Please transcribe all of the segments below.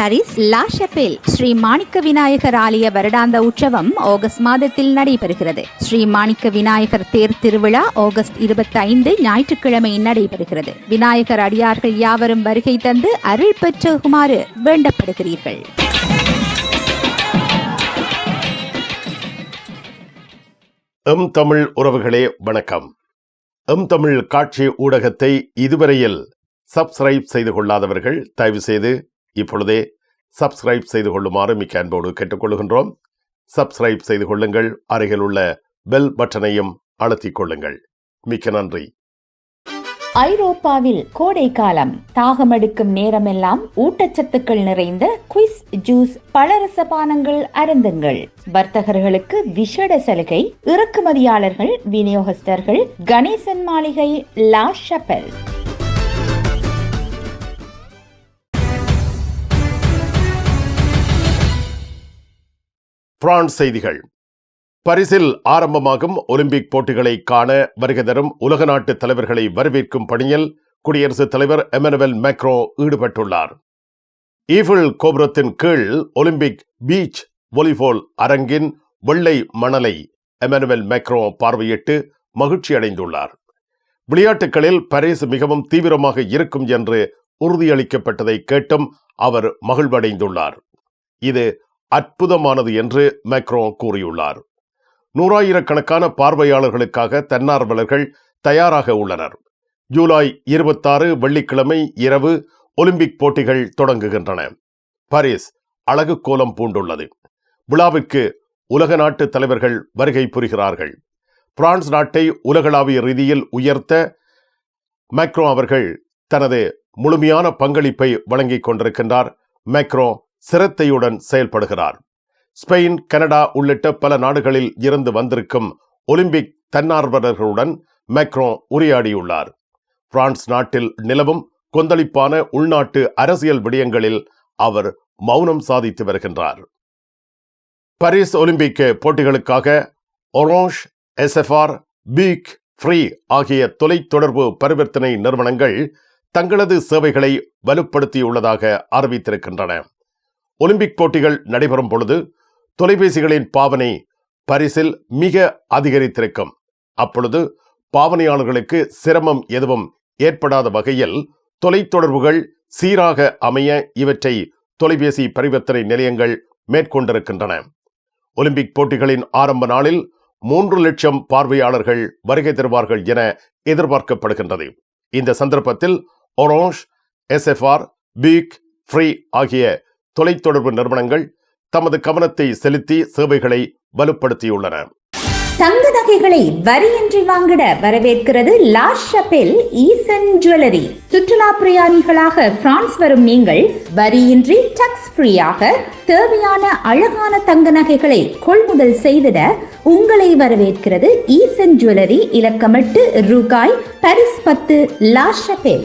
Paris La Chapelle Sri Manikka Vinayagar ஆலய வருடாந்த உற்சவம் ஆகஸ்ட் மாதத்தில் நடைபெறுகிறது. ஸ்ரீ மாணிக்க விநாயகர் தேர் திருவிழா ஆகஸ்ட் இருபத்தி ஐந்து ஞாயிற்றுக்கிழமை நடைபெறுகிறது. விநாயகர் அடியார்கள் யாவரும் வருகை தந்து அருள் பெற்றுமாறு வேண்டப்படுகிறீர்கள். எம் தமிழ் உறவுகளே வணக்கம். எம் தமிழ் காட்சி ஊடகத்தை இதுவரையில் சப்ஸ்கிரைப் செய்து கொள்ளாதவர்கள் தயவு செய்து இப்பொழுதே சப்ஸ்கிரைப் செய்து கொள்ளுமாறு மிக்க அன்போடு கேட்டுக்கொள்கின்றோம். சப்ஸ்கிரைப் செய்து கொள்ளுங்கள். அருகில் உள்ள பெல் பட்டனையும் அழுத்திக் கொள்ளுங்கள். மிக்க நன்றி. ஐரோப்பாவில் கோடை காலம். தாகமெடுக்கும் நேரமெல்லாம் ஊட்டச்சத்துக்கள் நிறைந்த குவிஸ் ஜூஸ் பலரச பானங்கள் அருந்துங்கள். வர்த்தகர்களுக்கு விஷட சலுகை இறக்குமதியாளர்கள் விநியோகஸ்தர்கள் கணேசன் மாளிகை லா ஷப்பல். பிரான்ஸ் செய்திகள். பரிசில் ஆரம்பமாகும் ஒலிம்பிக் போட்டிகளை காண வருகை தரும் உலக நாட்டு தலைவர்களை வரவேற்கும் பணியில் குடியரசுத் தலைவர் எமனுவல் மேக்ரோ ஈடுபட்டுள்ளார். ஈஃபிள் கோபுரத்தின் கீழ் ஒலிம்பிக் பீச் வாலிபால் அரங்கின் வெள்ளை மணலை எமனுவல் மேக்ரோ பார்வையிட்டு மகிழ்ச்சி அடைந்துள்ளார். விளையாட்டுகளில் பரிஸ் மிகவும் தீவிரமாக இருக்கும் என்று உறுதியளிக்கப்பட்டதை கேட்டும் அவர் மகிழ்வடைந்துள்ளார். இது அற்புதமானது என்று மேக்ரோ கூறியுள்ளார். நூறாயிரக்கணக்கான பார்வையாளர்களுக்காக தன்னார்வலர்கள் தயாராக உள்ளனர். ஜூலை இருபத்தாறு வெள்ளிக்கிழமை இரவு ஒலிம்பிக் போட்டிகள் தொடங்குகின்றன. பாரிஸ் அழகு கோலம் பூண்டுள்ளது. விழாவிற்கு உலக நாட்டு தலைவர்கள் வருகை புரிகிறார்கள். பிரான்ஸ் நாட்டை உலகளாவிய ரீதியில் உயர்த்த மேக்ரோ அவர்கள் தனது முழுமையான பங்களிப்பை வழங்கிக் கொண்டிருக்கின்றார் மேக்ரோ சிரத்தையுடன் செயல்படுகிறார். ஸ்பெயின் கனடா உள்ளிட்ட பல நாடுகளில் இருந்து வந்திருக்கும் ஒலிம்பிக் தன்னார்வலர்களுடன் மேக்ரோ உரையாடியுள்ளார். பிரான்ஸ் நாட்டில் நிலவும் கொந்தளிப்பான உள்நாட்டு அரசியல் விடயங்களில் அவர் மௌனம் சாதித்து வருகின்றார். பாரிஸ் ஒலிம்பிக் போட்டிகளுக்காக ஒரோஷ் எஸ்எஃப்ஆர் பீக் ஃப்ரீ ஆகிய தொலைத்தொடர்பு பரிவர்த்தனை நிறுவனங்கள் தங்களது சேவைகளை வலுப்படுத்தியுள்ளதாக அறிவித்திருக்கின்றன. ஒலிம்பிக் போட்டிகள் நடைபெறும் பொழுது தொலைபேசிகளின் பாவனை பரிசில் மிக அதிகரித்திருக்கும். அப்பொழுது பாவனையாளர்களுக்கு சிரமம் எதுவும் ஏற்படாத வகையில் தொலைத்தொடர்புகள் சீராக அமைய இவற்றை தொலைபேசி பரிவர்த்தனை நிலையங்கள் மேற்கொண்டிருக்கின்றன. ஒலிம்பிக் போட்டிகளின் ஆரம்ப நாளில் மூன்று லட்சம் பார்வையாளர்கள் வருகை தருவார்கள் என எதிர்பார்க்கப்படுகின்றது. இந்த சந்தர்ப்பத்தில் ஒரோஷ் எஸ்எஃப்ஆர் பீக் ஃப்ரீ ஆகிய தொலைத்தொடர்பு நிறுவனங்கள் தமது கவனத்தை செலுத்தி சேவைகளை வலுப்படுத்தியுள்ளன. தங்க நகைகளை வரியின்றி வாங்கிட வரவேற்கிறது லா ஈசன் ஜுவல்லரி. சுற்றுலா பிரயாணிகளாக பிரான்ஸ் வரும் நீங்கள் வரியின்றி டக்ஸ் ஃப்ரீயாக தேவையான அழகான தங்க நகைகளை கொள்முதல் செய்திட உங்களை வரவேற்கிறது ஈசன் ஜுவல்லரி. இலக்கமிட்டு ரூகாய் பரிஸ் பத்து லா Chapelle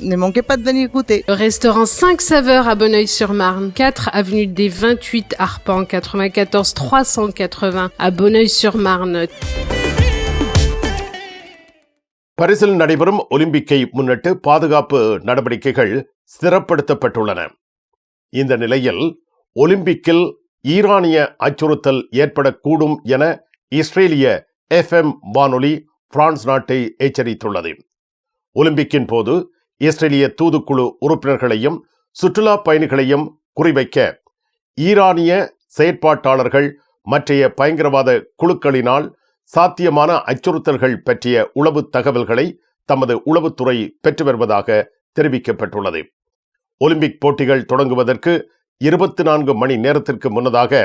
Ne manquez pas de venir goûter. Le restaurant 5 saveurs à Bonneuil-sur-Marne, 4 avenue des 28 Arpents, 94 380 à Bonneuil-sur-Marne. பரிசில் நடைபெறும் ஒலிம்பிக்கை முன்னிட்டு பாதுகாப்பு நடவடிக்கைகள் ஸ்திரப்படுத்தப்பட்டுள்ளன இந்த நிலையில் ஒலிம்பிக்கில் ஈரானிய அச்சுறுத்தல் ஏற்படக்கூடும் என இஸ்ரேலிய எஃப்எம் வானொலி பிரான்ஸ் நாட்டை எச்சரித்துள்ளது ஒலிம்பிக்கின் போது இஸ்ரேலிய தூதுக்குழு உறுப்பினர்களையும் சுற்றுலா பயணிகளையும் குறிவைக்க ஈரானிய செயற்பாட்டாளர்கள் மற்றைய பயங்கரவாத குழுக்களினால் சாத்தியமான அச்சுறுத்தல்கள் பற்றிய உளவு தகவல்களை தமது உளவுத்துறை பெற்று வருவதாக தெரிவிக்கப்பட்டுள்ளது. ஒலிம்பிக் போட்டிகள் தொடங்குவதற்கு இருபத்தி நான்கு மணி நேரத்திற்கு முன்னதாக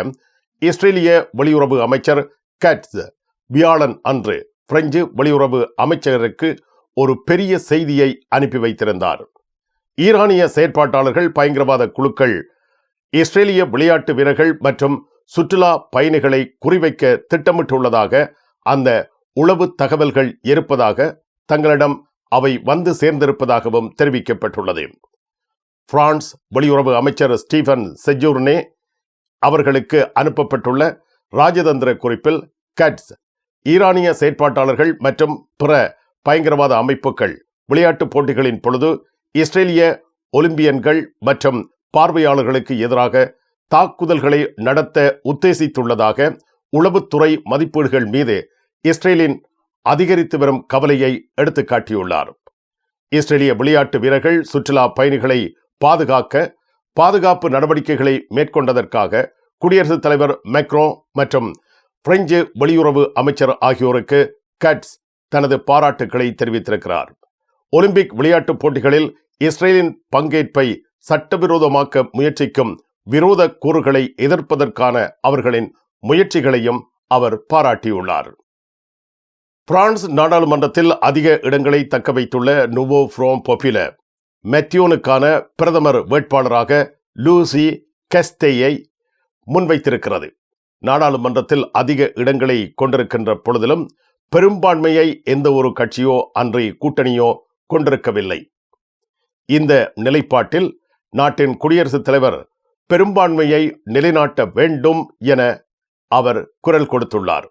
இஸ்ரேலிய வெளியுறவு அமைச்சர் கட்ஸ் வியாழன் அன்று பிரெஞ்சு வெளியுறவு அமைச்சருக்கு ஒரு பெரிய செய்தியை அனுப்பி வைத்திருந்தார். ஈரானிய செயற்பாட்டாளர்கள் பயங்கரவாத குழுக்கள் இஸ்ரேலிய விளையாட்டு வீரர்கள் மற்றும் சுற்றுலா பயணிகளை குறிவைக்க திட்டமிட்டுள்ளதாக அந்த உளவு தகவல்கள் இருப்பதாக தங்களிடம் அவை வந்து சேர்ந்திருப்பதாகவும் தெரிவிக்கப்பட்டுள்ளது. பிரான்ஸ் வெளியுறவு அமைச்சர் ஸ்டீபன் செஜூர்னே அவர்களுக்கு அனுப்பப்பட்டுள்ள ராஜதந்திர குறிப்பில் கட்ஸ் ஈரானிய செயற்பாட்டாளர்கள் மற்றும் பிற பயங்கரவாத அமைப்புகள் விளையாட்டுப் போட்டிகளின் பொழுது இஸ்ரேலிய ஒலிம்பியன்கள் மற்றும் பார்வையாளர்களுக்கு எதிராக தாக்குதல்களை நடத்த உத்தேசித்துள்ளதாக உளவுத்துறை மதிப்பீடுகள் மீது இஸ்ரேலின் அதிகரித்து வரும் கவலையை எடுத்துக்காட்டியுள்ளார். இஸ்ரேலிய விளையாட்டு வீரர்கள் சுற்றுலா பயணிகளை பாதுகாக்க பாதுகாப்பு நடவடிக்கைகளை மேற்கொண்டதற்காக குடியரசுத் தலைவர் மெக்ரோ மற்றும் பிரெஞ்சு வெளியுறவு அமைச்சர் ஆகியோருக்கு கட்ஸ் தனது பாராட்டுக்களை தெரிவித்திருக்கிறார். ஒலிம்பிக் விளையாட்டுப் போட்டிகளில் இஸ்ரேலின் பங்கேற்பை சட்டவிரோதமாக்க முயற்சிக்கும் விரோத கூறுகளை எதிர்ப்பதற்கான அவர்களின் முயற்சிகளையும் அவர் பாராட்டியுள்ளார். பிரான்ஸ் நாடாளுமன்றத்தில் அதிக இடங்களை தக்க வைத்துள்ள நுவோ ஃப்ரோம் பொபில மெத்தியோனுக்கான பிரதமர் வேட்பாளராக லூசி கெஸ்டேயை முன்வைத்திருக்கிறது. நாடாளுமன்றத்தில் அதிக இடங்களை கொண்டிருக்கின்ற பொழுதிலும் பெரும்பான்மையை எந்த ஒரு கட்சியோ அன்றி கூட்டணியோ கொண்டிருக்கவில்லை. இந்த நிலைப்பாட்டில் நாட்டின் குடியரசுத் தலைவர் பெரும்பான்மையை நிலைநாட்ட வேண்டும் என அவர் குரல் கொடுத்துள்ளார்.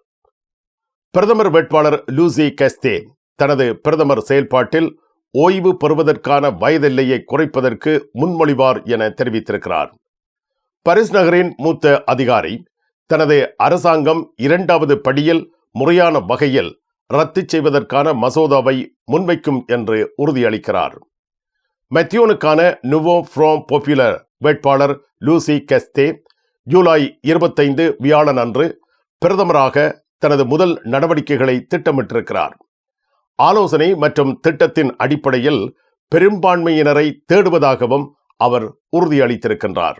பிரதமர் வேட்பாளர் லூசி கஸ்தே தனது பிரதமர் செயல்பாட்டில் ஓய்வு பெறுவதற்கான வயதெல்லையை குறைப்பதற்கு முன்மொழிவார் என தெரிவித்திருக்கிறார். பரிஸ் நகரின் மூத்த அதிகாரி தனது அரசாங்கம் இரண்டாவது படியில் முறையான வகையில் ரத்து செய்வதற்கான மசோதாவை முன்வைக்கும் என்று உறுதியளிக்கிறார். மெத்தியோனுக்கான நுவோ ஃப்ரோம் பொப்புலர் வேட்பாளர் லூசி கெஸ்தே ஜூலை இருபத்தைந்து வியாழன் அன்று பிரதமராக தனது முதல் நடவடிக்கைகளை திட்டமிட்டிருக்கிறார். ஆலோசனை மற்றும் திட்டத்தின் அடிப்படையில் பெரும்பான்மையினரை தேடுவதாகவும் அவர் உறுதியளித்திருக்கின்றார்.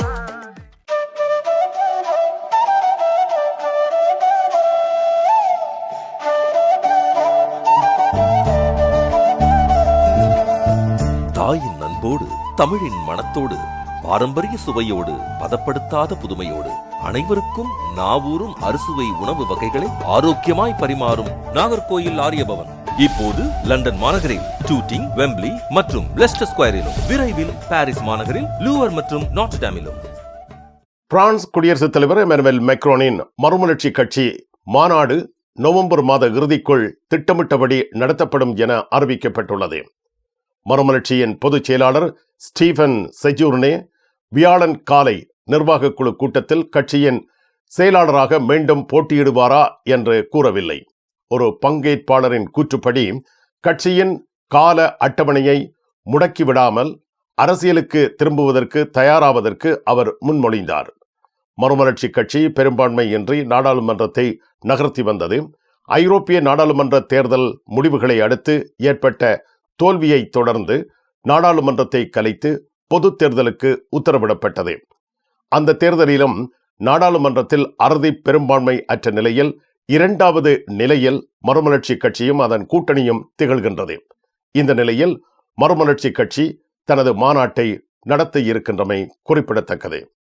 தமிழின் மனத்தோடு பாரம்பரிய சுவையோடு பதப்படுத்தாத புதுமையோடு அனைவருக்கும் நாவூரும் அறுசுவை உணவு வகைகளை ஆரோக்கியமாய் பரிமாறும் நாகர்கோயில் ஆரியபவன். இப்போது லண்டன் மாநகரில் டூட்டிங் வெம்ப்ளி மற்றும் லெஸ்டர் ஸ்கொயரிலும் விரைவில் பாரிஸ் மாநகரில் லூவர் மற்றும் நாட்ஸ்டாமிலும் பிரான்ஸ் குடியரசுத் தலைவர் எமனுவல் மெக்ரோனின் மறுமலர்ச்சி கட்சி மாநாடு நவம்பர் மாத இறுதிக்குள் திட்டமிட்டபடி நடத்தப்படும் என அறிவிக்கப்பட்டுள்ளது. மறுமலர்ச்சியின் பொதுச் செயலாளர் ஸ்டீபன் செஜூர்னே வியாழன் காலை நிர்வாகக் குழு கூட்டத்தில் கட்சியின் செயலாளராக மீண்டும் போட்டியிடுவாரா என்று கூறவில்லை. ஒரு பங்கேற்பாளரின் கூற்றுப்படி கட்சியின் கால அட்டவணையை முடக்கிவிடாமல் அரசியலுக்கு திரும்புவதற்கு தயாராவதற்கு அவர் முன்மொழிந்தார். மறுமலர்ச்சி கட்சி பெரும்பான்மையின்றி நாடாளுமன்றத்தை நகர்த்தி வந்தது. ஐரோப்பிய நாடாளுமன்ற தேர்தல் முடிவுகளை அடுத்து ஏற்பட்ட தோல்வியை தொடர்ந்து நாடாளுமன்றத்தை கலைத்து பொதுத் தேர்தலுக்கு உத்தரவிடப்பட்டது. அந்த தேர்தலிலும் நாடாளுமன்றத்தில் அறுதி பெரும்பான்மை அற்ற நிலையில் இரண்டாவது நிலையில் மறுமலர்ச்சி கட்சியும் அதன் கூட்டணியும் திகழ்கின்றது. இந்த நிலையில் மறுமலர்ச்சி கட்சி தனது மாநாட்டை நடத்த இருக்கின்றமை குறிப்பிடத்தக்கது.